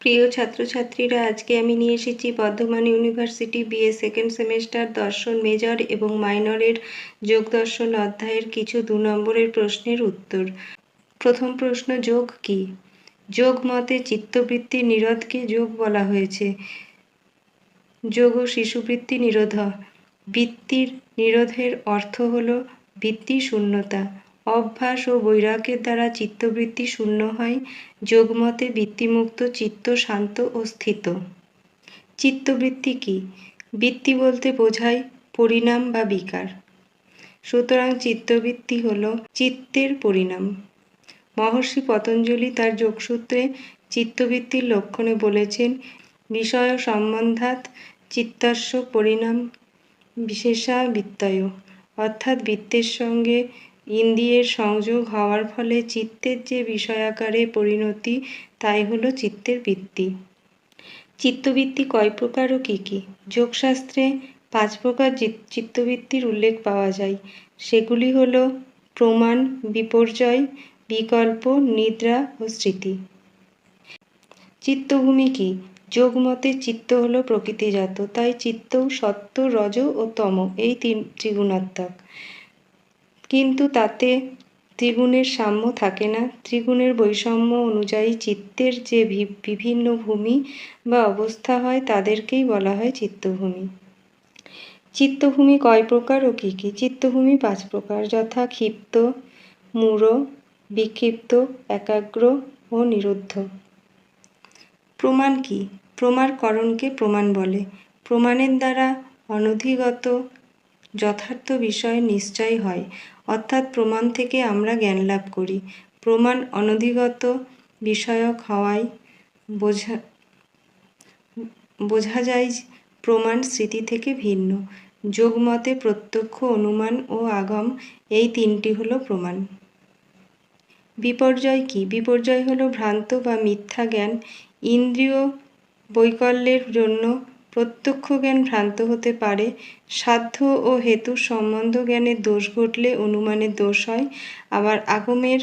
প্রিয় ছাত্রছাত্রীরা, আজকে আমি নিয়ে এসেছি Bardhaman university BA second semester দর্শন মেজর এবং মাইনরের যোগ দর্শন অধ্যায়ের কিছু দু নম্বরের প্রশ্নের উত্তর। প্রথম প্রশ্ন, যোগ কি? যোগ মতে চিত্তবৃত্তি নিরোধকে যোগ বলা হয়েছে। যোগ ও শিশুবৃত্তি নিরোধ। বৃত্তির নিরোধের অর্থ হল বৃত্তি শূন্যতা। অভ্যাস ও বৈরাগ্যের দ্বারা চিত্তবৃত্তি শূন্য হয়, যোগমতে বৃত্তিমুক্ত চিত্ত শান্ত ও স্থিত। চিত্তবৃত্তি কি? বৃত্তি বলতে বোঝায় পরিণাম বা বিকার। সুতরাং চিত্তবৃত্তি হল চিত্তের পরিণাম। মহর্ষি পতঞ্জলি তার যোগসূত্রে চিত্তবৃত্তির লক্ষণে বলেছেন, বিষয় সম্বন্ধাত চিত্তাস্য পরিণাম বিশেষা বৃত্তয় অর্থাৎ বৃত্তের সঙ্গে ইন্দ্রিয়ের সংযোগ হওয়ার ফলে চিত্তের যে বিষয়াকারে পরিণতি, তাই হলো চিত্তের বৃত্তি। চিত্তবৃত্তি কয় প্রকার ও কী কী? যোগশাস্ত্রে পাঁচ প্রকার চিত্তবৃত্তির উল্লেখ পাওয়া যায়। সেগুলি হল প্রমাণ, বিপর্যয়, বিকল্প, নিদ্রা ও স্মৃতি। চিত্তভূমি কি? যোগমতে চিত্ত হলো প্রকৃতিজাত, তাই চিত্ত সত্য রজ ও তম এই তিন ত্রিগুণাত্মক। কিন্তু তাতে ত্রিগুণের সাম্য থাকে না। ত্রিগুণের বৈষম্য অনুযায়ী চিত্তের যে বিভিন্ন ভূমি বা অবস্থা হয়, তাদেরকেই বলা হয় চিত্তভূমি। চিত্তভূমি কয় প্রকার ও কী কী? চিত্তভূমি পাঁচ প্রকার। যথা ক্ষিপ্ত, মূঢ়, বিক্ষিপ্ত, একাগ্র ও নিরুদ্ধ। প্রমাণ কি? প্রমাণকরণকে প্রমাণ বলে। প্রমাণের দ্বারা অনধিগত যথার্থ বিষয় নিশ্চয় হয়। অর্থাৎ প্রমাণ থেকে আমরা জ্ঞান লাভ করি। প্রমাণ অনধিগত বিষয়ক হওয়ায় বোঝা বোঝা যায় প্রমাণ স্মৃতি থেকে ভিন্ন। যোগমতে প্রত্যক্ষ অনুমান ও আগম এই তিনটি হলো প্রমাণ। বিপর্যয় কি? বিপর্যয় হলো ভ্রান্ত বা মিথ্যা জ্ঞান ইন্দ্রিয় বৈকল্যের জন্য প্রত্যক্ষ জ্ঞান ভ্রান্ত হতে পারে। সাধ্য ও হেতু সম্বন্ধ জ্ঞানের দোষ ঘটলে অনুমানের দোষ হয়। আবার আগমের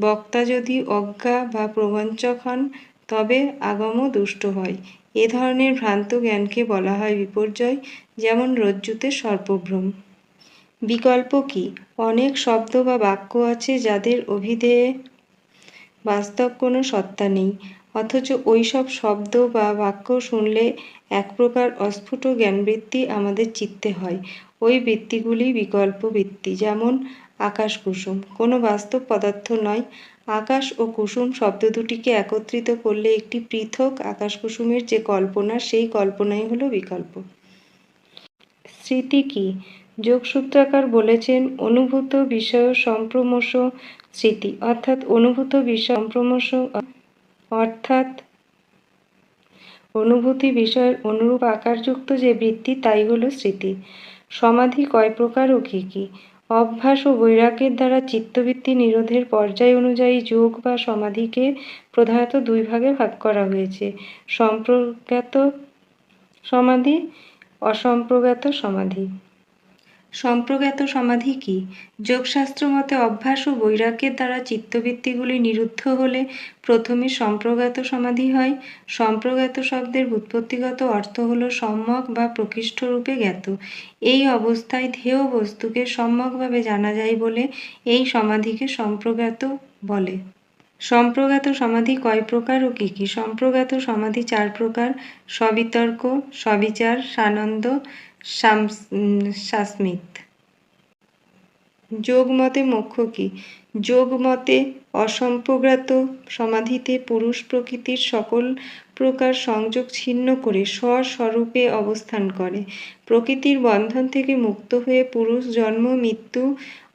বক্তা যদি অজ্ঞা বা প্রবঞ্চক হন, তবে আগমও দুষ্ট হয়। এ ধরনের ভ্রান্ত জ্ঞানকে বলা হয় বিপর্যয়, যেমন রজ্জুতে সর্পভ্রম। বিকল্প কি? অনেক শব্দ বা বাক্য আছে যাদের অভিধেয়ে বাস্তব কোনো সত্তা নেই। অথচ ওই সব শব্দ বা বাক্য শুনলে এক প্রকার অস্ফুট জ্ঞানবৃত্তি আমাদের চিত্তে হয়। ওই বৃত্তিগুলি বিকল্প বৃত্তি, যেমন আকাশ কুসুম কোনো বাস্তব পদার্থ নয়। আকাশ ও কুসুম শব্দ দুটিকে একত্রিত করলে একটি পৃথক আকাশ কুসুমের যে কল্পনা, সেই কল্পনাই হলো বিকল্প। স্মৃতি কি? যোগসূত্রাকার বলেছেন, অনুভূত বিষয় সম্প্রমশ স্মৃতি, অর্থাৎ অনুভূত বিষয় সম্প্রমশ অর্থাৎ অনুভূতি বিষয়ের অনুরূপ আকারযুক্ত যে বৃত্তি, তাই হলো স্মৃতি। সমাধি কয় প্রকার ও কী কী? অভ্যাস ও বৈরাগ্যের দ্বারা চিত্তবৃত্তি নিরোধের পর্যায় অনুযায়ী যোগ বা সমাধিকে প্রধানত দুই ভাগে ভাগ করা হয়েছে। সম্প্রজ্ঞাত সমাধি, অসম্প্রজ্ঞাত সমাধি। সম্প্রজ্ঞাত সমাধি কি? যোগশাস্ত্র মতে অভ্যাস ও বৈরাগ্যের দ্বারা চিত্তবৃত্তিগুলি নিরুদ্ধ হলে প্রথমে সম্প্রজ্ঞাত সমাধি হয়। সম্প্রজ্ঞাত শব্দের উৎপত্তিগত অর্থ হল সম্যক বা প্রকৃষ্ট রূপে জ্ঞাত। এই অবস্থায় ধেয় বস্তুকে সম্যকভাবে জানা যায় বলে এই সমাধিকে সম্প্রজ্ঞাত বলে। সম্প্রজ্ঞাত সমাধি কয় প্রকার ও কী কী? সম্প্রজ্ঞাত সমাধি চার প্রকার। সবিতর্ক, সবিচার, সানন্দ সাস্মিত যোগমতে মোক্ষ কি? যোগমতে অসম্প্রজ্ঞাত সমাধিতে পুরুষ প্রকৃতির সকল প্রকার সংযোগ ছিন্ন করে স্বস্বরূপে অবস্থান করে। প্রকৃতির বন্ধন থেকে মুক্ত হয়ে পুরুষ জন্ম, মৃত্যু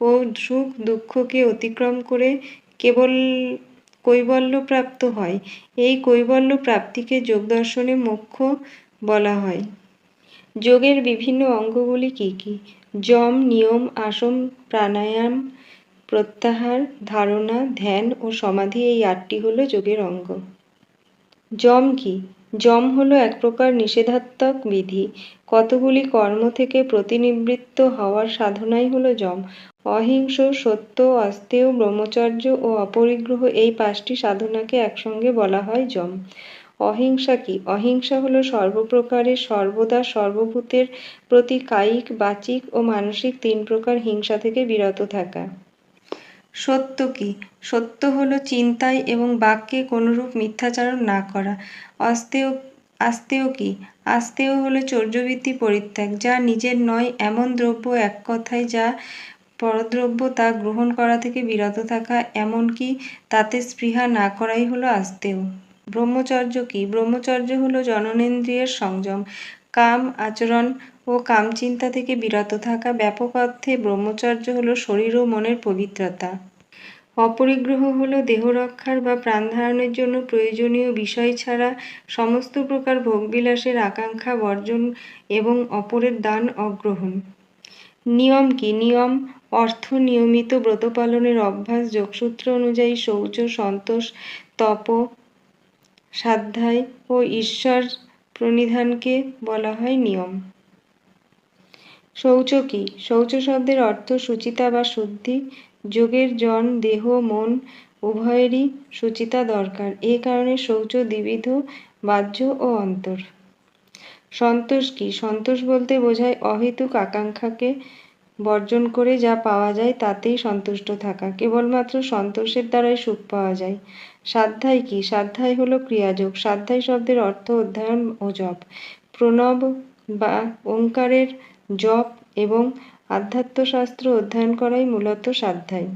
ও সুখ দুঃখকে অতিক্রম করে কেবল কৈবল্য প্রাপ্ত হয়। এই কৈবল্য প্রাপ্তিকে যোগদর্শনে মোক্ষ বলা হয়। যোগের বিভিন্ন অঙ্গগুলি কী কী? যম, নিয়ম আসন প্রাণায়াম, প্রত্যাহার, ধারণা, ধ্যান ও সমাধি এই আটটি হলো যোগের অঙ্গ। যম কি? যম হলো এক প্রকার নিষেধাত্মক বিধি। কতগুলি কর্ম থেকে প্রতিনিবৃত্ত হওয়ার সাধনাই হলো যম। অহিংস, সত্য অস্তেয় ব্রহ্মচর্য ও অপরিগ্রহ এই পাঁচটি সাধনাকে একসঙ্গে বলা হয় যম। অহিংসা কি? অহিংসা হলো সর্বপ্রকারের, সর্বদা সর্বভূতের প্রতি কায়িক, বাচিক ও মানসিক তিন প্রকার হিংসা থেকে বিরত থাকা। সত্য কি? সত্য হলো চিন্তায় এবং বাক্যে কোনরূপ মিথ্যাচারণ না করা। অস্তেয় আস্তেয় কি? আস্তেয় হলো চৌর্যবৃত্তি পরিত্যাগ, যা নিজের নয় এমন দ্রব্য এক কথায় যা পরদ্রব্য তা গ্রহণ করা থেকে বিরত থাকা এমনকি তাতে স্পৃহা না করাই হলো আস্তেয় ব্রহ্মচর্য কি? ব্রহ্মচর্য হলো জননেন্দ্রিয়ের সংযম। কাম আচরণ ও কামচিন্তা থেকে বিরত থাকা ব্যাপক অর্থে ব্রহ্মচর্য হলো শরীর ও মনের পবিত্রতা। অপরিগ্রহ হলো দেহ রক্ষার বা প্রাণ ধারণের জন্য প্রয়োজনীয় বিষয় ছাড়া সমস্ত প্রকার ভোগবিলাসের আকাঙ্ক্ষা বর্জন এবং অপরের দান অগ্রহণ। নিয়ম কি? নিয়ম অর্থ নিয়মিত ব্রত পালনের অভ্যাস, যোগসূত্র অনুযায়ী শৌচ, সন্তোষ, তপ স্বাধ্যায় ও ঈশ্বর প্রণিধানকে বলা হয় নিয়ম। শৌচ কি? শৌচ শব্দের অর্থ সুচিতা বা শুদ্ধি। যোগের জন, দেহ, মন উভয়েরই সুচিতা দরকার। এ কারণে শৌচ দ্বিবিধ, বাহ্য ও অন্তর। সন্তোষ কি? সন্তোষ বলতে বোঝায় অহেতুক আকাঙ্ক্ষাকে বর্জন করে যা পাওয়া যায় তাতেই সন্তুষ্ট থাকা। কেবলমাত্র সন্তোষের দ্বারাই সুখ পাওয়া যায়। সাধ্যায় কি? সাধ্যায় হলো ক্রিয়াযোগ। সাধ্যায় শব্দের অর্থ অধ্যয়ন ও জপ। প্রণব বা ওঙ্কারের জপ এবং আধ্যাত্মশাস্ত্র অধ্যয়ন করাই মূলত সাধ্যায়।